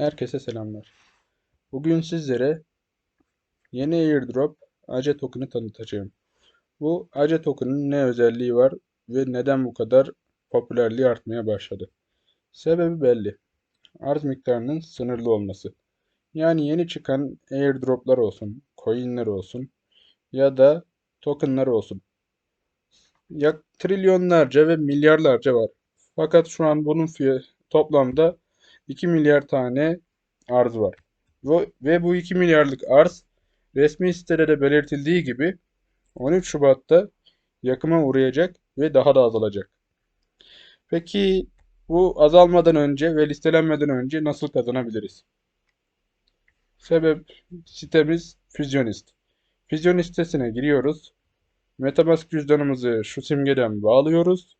Herkese selamlar. Bugün sizlere yeni airdrop ACE token'ı tanıtacağım. Bu ACE token'ın ne özelliği var ve neden bu kadar popülerliği artmaya başladı? Sebebi belli. Arz miktarının sınırlı olması. Yani yeni çıkan airdroplar olsun, coinler olsun ya da tokenlar olsun. Yak trilyonlarca ve milyarlarca var. Fakat şu an bunun fiyatı toplamda 2 milyar tane arz var. Ve, bu 2 milyarlık arz resmi sitelerde belirtildiği gibi 13 Şubat'ta yakıma uğrayacak ve daha da azalacak. Peki bu azalmadan önce ve listelenmeden önce nasıl kazanabiliriz? Sebep sitemiz Fusionist. Fusionist sitesine giriyoruz. Metamask cüzdanımızı şu simgeden bağlıyoruz.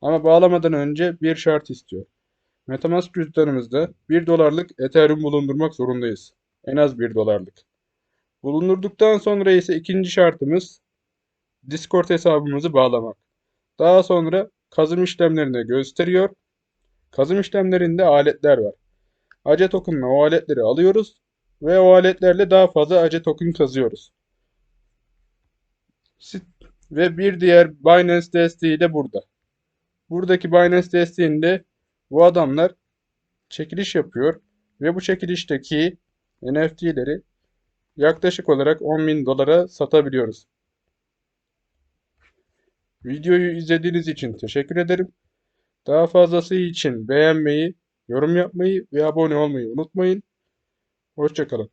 Ama bağlamadan önce bir şart istiyor. Metamask cüzdanımızda 1 dolarlık Ethereum bulundurmak zorundayız. En az 1 dolarlık. Bulundurduktan sonra ise ikinci şartımız Discord hesabımızı bağlamak. Daha sonra kazım işlemlerini gösteriyor. Kazım işlemlerinde aletler var. ACE token'la o aletleri alıyoruz ve o aletlerle daha fazla ACE token kazıyoruz. Ve bir diğer Binance desteği de burada. Buradaki Binance desteğinde bu adamlar çekiliş yapıyor ve bu çekilişteki NFT'leri yaklaşık olarak 10.000 dolara satabiliyoruz. Videoyu izlediğiniz için teşekkür ederim. Daha fazlası için beğenmeyi, yorum yapmayı ve abone olmayı unutmayın. Hoşçakalın.